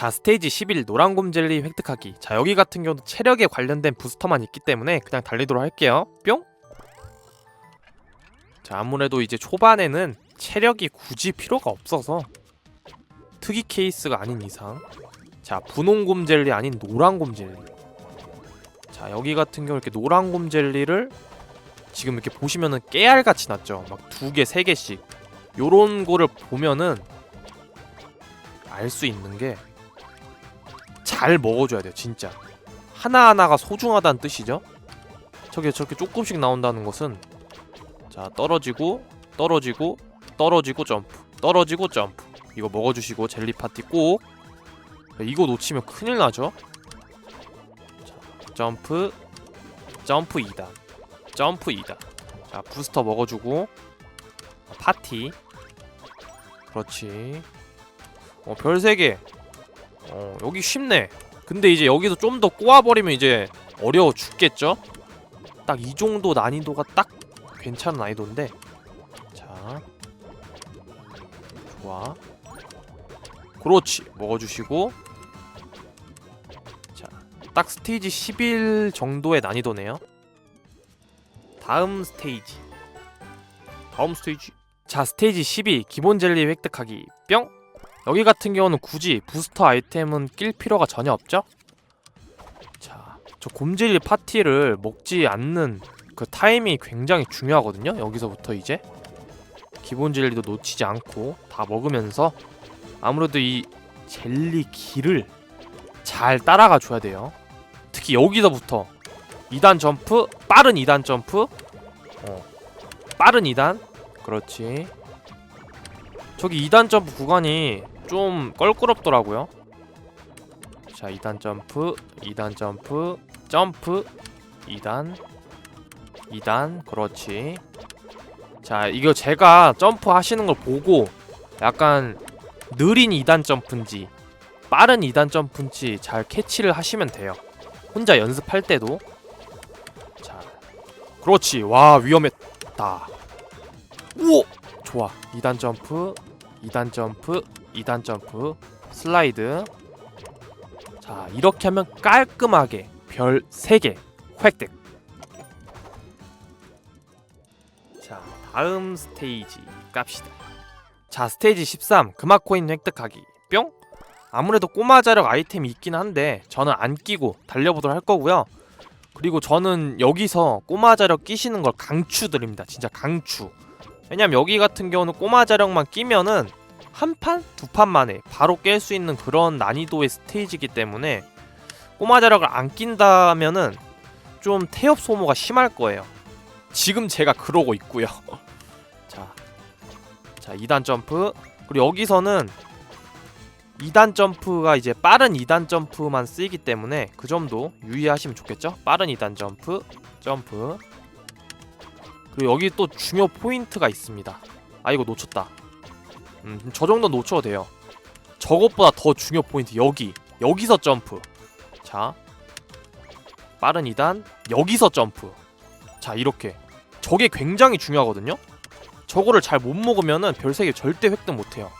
자 스테이지 11 노란곰 젤리 획득하기. 자 여기 같은 경우도 체력에 관련된 부스터만 있기 때문에 그냥 달리도록 할게요. 뿅! 자 아무래도 이제 초반에는 체력이 굳이 필요가 없어서 특이 케이스가 아닌 이상. 자 분홍곰 젤리 아닌 노란곰 젤리. 자 여기 같은 경우 이렇게 노란곰 젤리를 지금 이렇게 보시면은 깨알같이 났죠. 막 두 개 세 개씩. 요런 거를 보면은 알 수 있는 게 잘 먹어줘야 돼요 진짜. 하나하나가 소중하다는 뜻이죠? 저게 저렇게 조금씩 나온다는 것은 자 떨어지고 떨어지고 떨어지고 점프 떨어지고 점프. 이거 먹어주시고 젤리 파티 꼭. 이거 놓치면 큰일 나죠? 자, 점프 점프 2단 점프 2단 자 부스터 먹어주고. 파티. 그렇지. 어, 별 3개 어, 여기 쉽네. 근데 이제 여기서 좀 더 꼬아버리면 이제 어려워 죽겠죠? 딱 이 정도 난이도가 딱 괜찮은 난이도인데. 자. 좋아. 그렇지. 먹어주시고. 자. 딱 스테이지 11 정도의 난이도네요. 다음 스테이지. 다음 스테이지. 자, 스테이지 12 기본 젤리 획득하기. 뿅! 여기 같은 경우는 굳이 부스터 아이템은 낄 필요가 전혀 없죠? 자, 저 곰젤리 파티를 먹지 않는 그 타이밍이 굉장히 중요하거든요. 여기서부터 이제 기본 젤리도 놓치지 않고 다 먹으면서 아무래도 이 젤리 길을 잘 따라가 줘야 돼요. 특히 여기서부터 2단 점프, 빠른 2단 점프, 어, 빠른 2단, 그렇지. 저기 2단 점프 구간이 좀 껄끄럽더라고요. 자, 2단 점프, 2단 점프, 점프, 2단, 2단, 그렇지. 자, 이거 제가 점프 하시는 걸 보고 약간 느린 2단 점프인지 빠른 2단 점프인지 잘 캐치를 하시면 돼요. 혼자 연습할 때도. 자, 그렇지. 와, 위험했다. 오! 좋아. 2단 점프, 2단 점프, 2단 점프, 슬라이드. 자, 이렇게 하면 깔끔하게 별 3개 획득. 자, 다음 스테이지 깝시다. 자, 스테이지 13 금화 코인 획득하기. 뿅. 아무래도 꼬마 자력 아이템이 있긴 한데 저는 안 끼고 달려보도록 할 거고요. 그리고 저는 여기서 꼬마 자력 끼시는 걸 강추드립니다. 진짜 강추. 왜냐면 여기 같은 경우는 꼬마 자력만 끼면은 한 판, 두 판 만에 바로 깰 수 있는 그런 난이도의 스테이지이기 때문에 꼬마 자력을 안 낀다면은 좀 태엽 소모가 심할 거예요. 지금 제가 그러고 있고요. 자, 자 2단 점프 그리고 여기서는 2단 점프가 이제 빠른 2단 점프만 쓰이기 때문에 그 점도 유의하시면 좋겠죠? 빠른 2단 점프, 점프 그리고 여기 또 중요 포인트가 있습니다. 아 이거 놓쳤다. 음, 저 정도 놓쳐도 돼요. 저것보다 더 중요 포인트 여기 여기서 점프. 자 빠른 2단 여기서 점프. 자 이렇게 저게 굉장히 중요하거든요. 저거를 잘 못 먹으면은 별 3개 절대 획득 못 해요.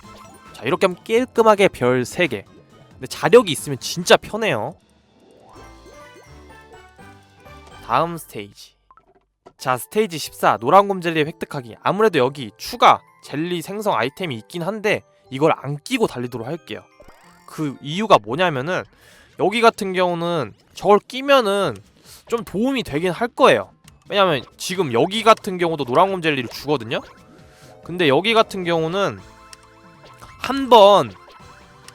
자 이렇게 하면 깔끔하게 별 3개. 근데 자력이 있으면 진짜 편해요. 다음 스테이지. 자 스테이지 14 노란 곰 젤리 획득하기 아무래도 여기 추가 젤리 생성 아이템이 있긴 한데 이걸 안 끼고 달리도록 할게요. 그 이유가 뭐냐면은 여기 같은 경우는 저걸 끼면은 좀 도움이 되긴 할 거예요. 왜냐면 지금 여기 같은 경우도 노란곰 젤리를 주거든요. 근데 여기 같은 경우는 한번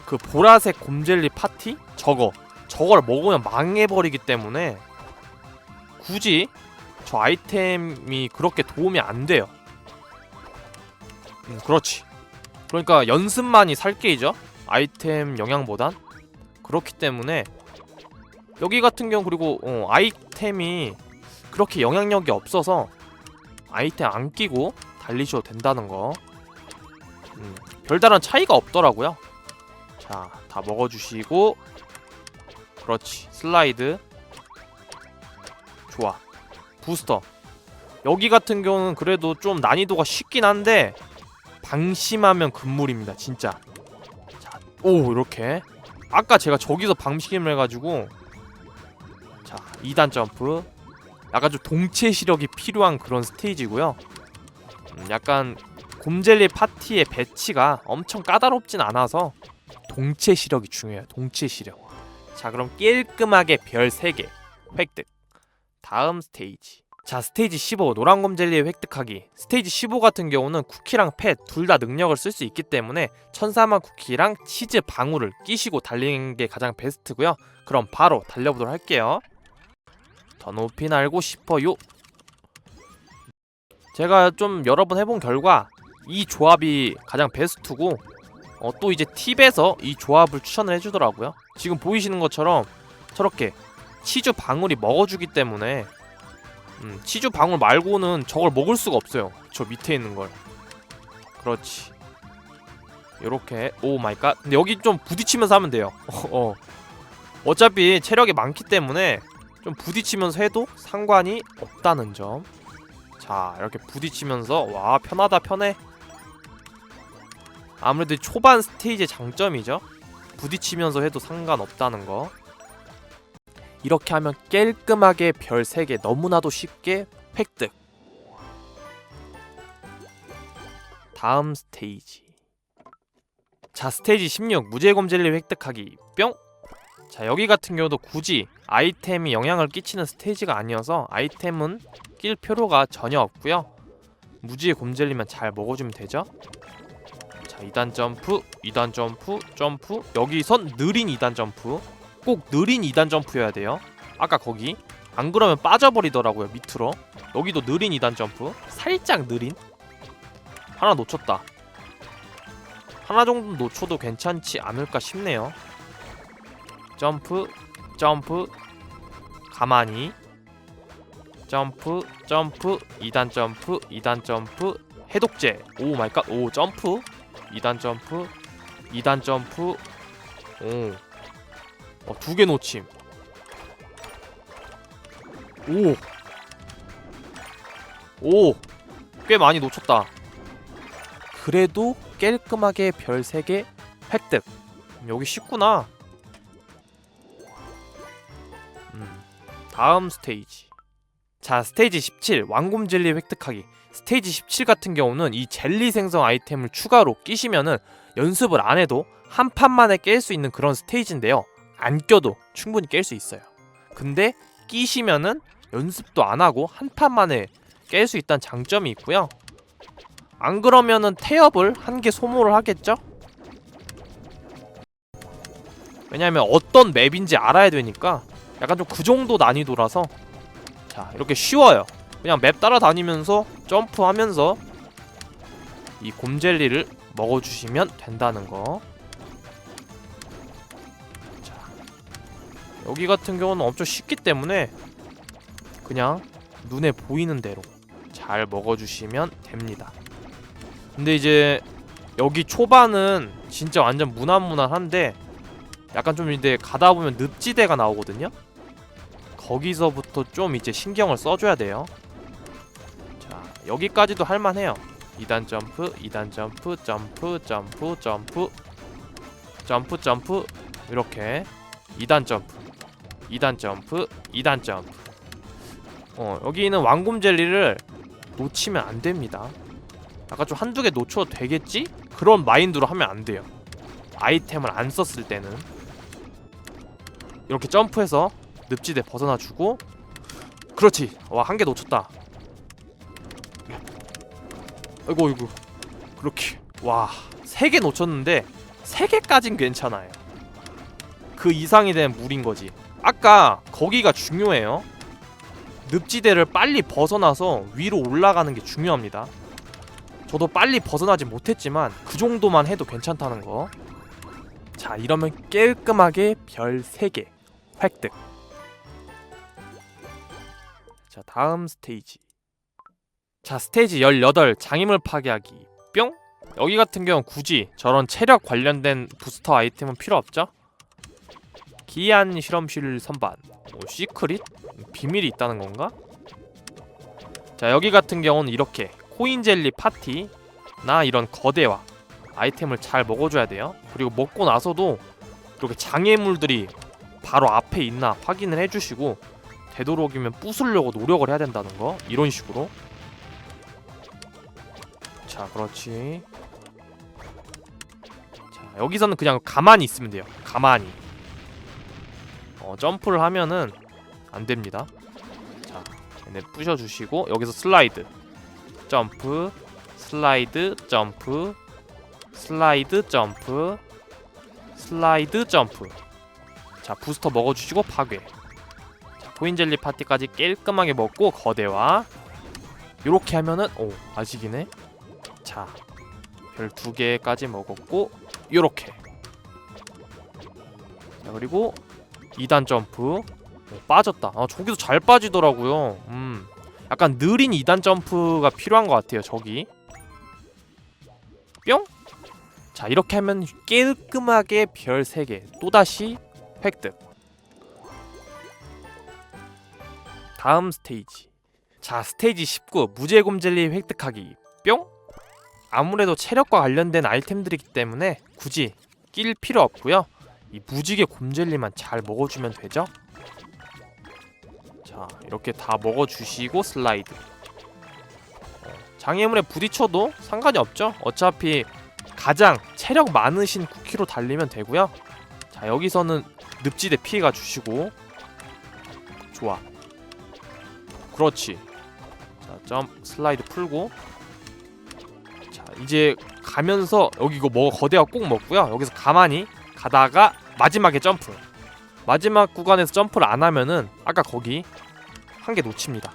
그 보라색 곰젤리 파티? 저거. 저걸 먹으면 망해버리기 때문에 굳이 저 아이템이 그렇게 도움이 안 돼요. 음, 그렇지. 그러니까 연습만이 살 게이죠. 아이템 영향보단 그렇기 때문에 여기 같은 경우 그리고 어, 아이템이 그렇게 영향력이 없어서 아이템 안 끼고 달리셔도 된다는 거. 음, 별다른 차이가 없더라고요. 자, 다 먹어주시고 그렇지. 슬라이드 좋아. 부스터 여기 같은 경우는 그래도 좀 난이도가 쉽긴 한데 방심하면 금물입니다 진짜. 자, 오 이렇게. 아까 제가 저기서 방심을 해가지고 자 2단 점프. 약간 좀 동체 시력이 필요한 그런 스테이지고요. 음, 약간 곰젤리 파티의 배치가 엄청 까다롭진 않아서 동체 시력이 중요해요 동체 시력. 자 그럼 깔끔하게 별 3개. 획득. 다음 스테이지 자 스테이지 15 노란 곰젤리 획득하기. 스테이지 15 같은 경우는 쿠키랑 펫 둘 다 능력을 쓸 수 있기 때문에 천사만 쿠키랑 치즈 방울을 끼시고 달리는 게 가장 베스트고요. 그럼 바로 달려보도록 할게요. 더 높이 날고 싶어요. 제가 좀 여러 번 해본 결과 이 조합이 가장 베스트고 어, 또 이제 팁에서 이 조합을 추천을 해주더라고요. 지금 보이시는 것처럼 저렇게 치즈 방울이 먹어주기 때문에 음, 치즈 방울 말고는 저걸 먹을 수가 없어요. 저 밑에 있는 걸. 그렇지. 요렇게 오 마이 갓. 근데 여기 좀 부딪히면서 하면 돼요. 어. 어차피 체력이 많기 때문에 좀 부딪히면서 해도 상관이 없다는 점. 자, 이렇게 부딪히면서 와, 편하다 편해. 아무래도 초반 스테이지의 장점이죠. 부딪히면서 해도 상관없다는 거. 이렇게 하면 깔끔하게 별 3개 너무나도 쉽게 획득. 다음 스테이지. 자, 스테이지 16 무제검 젤리 획득하기. 뿅. 자, 여기 같은 경우도 굳이 아이템이 영향을 끼치는 스테이지가 아니어서 아이템은 낄 필요가 전혀 없고요. 무지의 곰젤리만 잘 먹어주면 되죠. 자, 2단 점프, 2단 점프, 점프. 여기선 느린 2단 점프. 꼭 느린 2단 점프여야 돼요. 아까 거기 안 그러면 빠져버리더라고요 밑으로. 여기도 느린 2단 점프. 살짝 느린. 하나 놓쳤다. 하나 정도 놓쳐도 괜찮지 않을까 싶네요. 점프, 점프, 가만히. 점프, 점프, 2단 점프, 2단 점프, 해독제. 오 마이 갓. 오 점프. 2단 점프, 2단 점프. 오. 어, 두 개 놓침. 오. 오. 꽤 많이 놓쳤다. 그래도 깔끔하게 별 3개 획득. 여기 쉽구나. 음. 다음 스테이지. 자, 스테이지 17 왕곰 젤리 획득하기. 스테이지 17 같은 경우는 이 젤리 생성 아이템을 추가로 끼시면은 연습을 안 해도 한 판 만에 깰 수 있는 그런 스테이지인데요. 안 껴도 충분히 깰 수 있어요. 근데 끼시면은 연습도 안 하고 한 판 만에 깰 수 있다는 장점이 있고요. 안 그러면은 태엽을 한 개 소모를 하겠죠? 왜냐면 어떤 맵인지 알아야 되니까 약간 좀 그 정도 난이도라서 자 이렇게 쉬워요. 그냥 맵 따라다니면서 점프하면서 이 곰젤리를 먹어주시면 된다는 거. 여기 같은 경우는 엄청 쉽기 때문에 그냥 눈에 보이는 대로 잘 먹어주시면 됩니다. 근데 이제 여기 초반은 진짜 완전 무난무난한데 약간 좀 이제 가다 보면 늪지대가 나오거든요. 거기서부터 좀 이제 신경을 써줘야 돼요. 자 여기까지도 할만해요. 2단 점프, 2단 점프, 점프, 점프, 점프, 점프, 점프 이렇게 2단 점프. 2단 점프, 2단 점프. 어, 여기는 왕곰 젤리를 놓치면 안 됩니다. 아까 좀 한두 개 놓쳐도 되겠지? 그런 마인드로 하면 안 돼요. 아이템을 안 썼을 때는 이렇게 점프해서 늪지대 벗어나 주고 그렇지. 와, 한 개 놓쳤다. 아이고, 아이고. 그렇게. 와, 세 개 놓쳤는데 세 개까진 괜찮아요. 그 이상이 된 물인 거지. 아까 거기가 중요해요. 늪지대를 빨리 벗어나서 위로 올라가는 게 중요합니다. 저도 빨리 벗어나지 못했지만 그 정도만 해도 괜찮다는 거. 자, 이러면 깔끔하게 별 3개 획득. 자, 다음 스테이지. 자, 스테이지 18 장애물 파괴하기. 뿅. 여기 같은 경우 굳이 저런 체력 관련된 부스터 아이템은 필요 없죠? 기이한 실험실 선반. 오, 시크릿? 비밀이 있다는 건가? 자 여기 같은 경우는 이렇게 코인젤리 파티나 이런 거대화 아이템을 잘 먹어줘야 돼요. 그리고 먹고 나서도 이렇게 장애물들이 바로 앞에 있나 확인을 해주시고 되도록이면 부수려고 노력을 해야 된다는 거 이런 식으로. 자 그렇지. 자 여기서는 그냥 가만히 있으면 돼요. 가만히 어 점프를 하면은 안 됩니다. 자 얘네 부셔주시고 여기서 슬라이드. 점프 슬라이드 점프 슬라이드 점프 슬라이드 점프. 자 부스터 먹어주시고 파괴. 자 코인젤리 파티까지 깔끔하게 먹고 거대화. 요렇게 하면은 오 아직이네. 자 별 두 개까지 먹었고 요렇게. 자 그리고 2단 점프. 오, 빠졌다. 아 저기서 잘 빠지더라고요. 음. 약간 느린 2단 점프가 필요한 것 같아요 저기. 뿅! 자 이렇게 하면 깔끔하게 별 3개 또다시 획득. 다음 스테이지. 자 스테이지 19 무제곰 젤리 획득하기. 뿅! 아무래도 체력과 관련된 아이템들이기 때문에 굳이 낄 필요 없고요 이 무지개 곰젤리만 잘 먹어주면 되죠 자 이렇게 다 먹어주시고 슬라이드 어, 장애물에 부딪혀도 상관이 없죠 어차피 가장 체력 많으신 쿠키로 달리면 되고요. 자 여기서는 늪지대 피해가 주시고 좋아. 그렇지. 자점 슬라이드 풀고 자 이제 가면서 여기 이거 먹어 거대가 꼭 먹고요. 여기서 가만히 가다가 마지막에 점프. 마지막 구간에서 점프를 안 하면은 아까 거기 한 개 놓칩니다.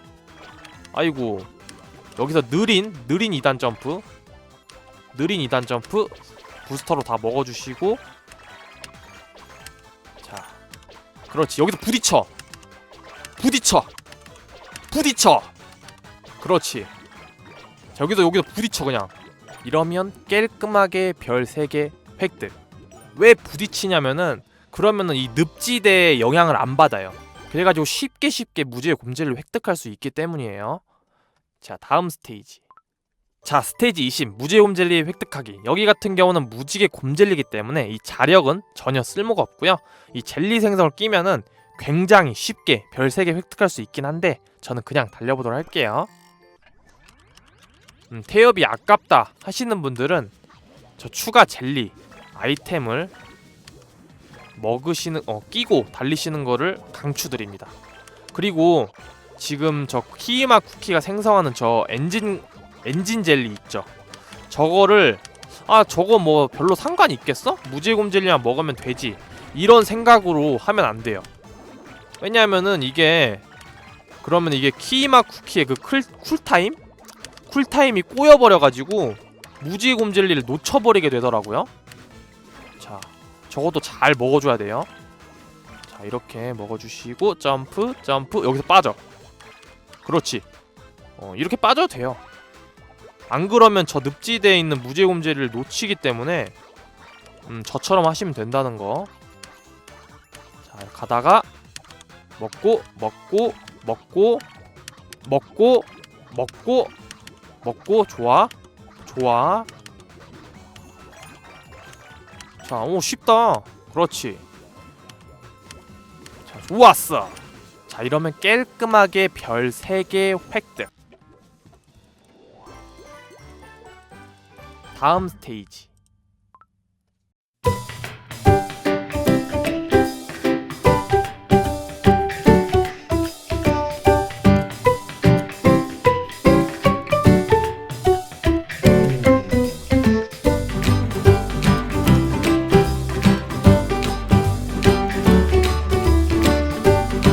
아이고. 여기서 느린 느린 2단 점프. 느린 2단 점프. 부스터로 다 먹어주시고. 자 그렇지. 여기서 부딪혀. 부딪혀. 부딪혀. 그렇지. 자, 여기서 여기서 부딪혀 그냥. 이러면 깔끔하게 별 3개 획득 왜 부딪히냐면은 그러면은 이 늪지대의 영향을 안 받아요. 그래가지고 쉽게 쉽게 무지의 곰젤을 획득할 수 있기 때문이에요. 자 다음 스테이지. 자 스테이지 20 무지개 곰젤리 획득하기. 여기 같은 경우는 무지개 곰젤리기 때문에 이 자력은 전혀 쓸모가 없고요. 이 젤리 생성을 끼면은 굉장히 쉽게 별 3개 획득할 수 있긴 한데 저는 그냥 달려보도록 할게요. 음, 태엽이 아깝다 하시는 분들은 저 추가 젤리 아이템을 먹으시는 어 끼고 달리시는 거를 강추드립니다 그리고 지금 저 키이마 쿠키가 생성하는 저 엔진 엔진 젤리 있죠. 저거를 아 저거 뭐 별로 상관 있겠어? 무지곰 젤리만 먹으면 되지. 이런 생각으로 하면 안 돼요. 왜냐하면은 이게 그러면 이게 키이마 쿠키의 그 쿨, 쿨타임? 쿨타임이 꼬여버려가지고 무지곰 젤리를 놓쳐버리게 되더라고요. 자, 저것도 잘 먹어줘야 돼요. 자, 이렇게 먹어주시고 점프, 점프 여기서 빠져. 그렇지. 어, 이렇게 빠져도 돼요. 안 그러면 저 늪지대에 있는 무지곰젤리를 놓치기 때문에 음, 저처럼 하시면 된다는 거. 자, 가다가 먹고 먹고 먹고 먹고 먹고 먹고 좋아. 좋아. 자, 오 쉽다. 그렇지. 자, 좋았어. 자, 이러면 깔끔하게 별 3개 획득. 다음 스테이지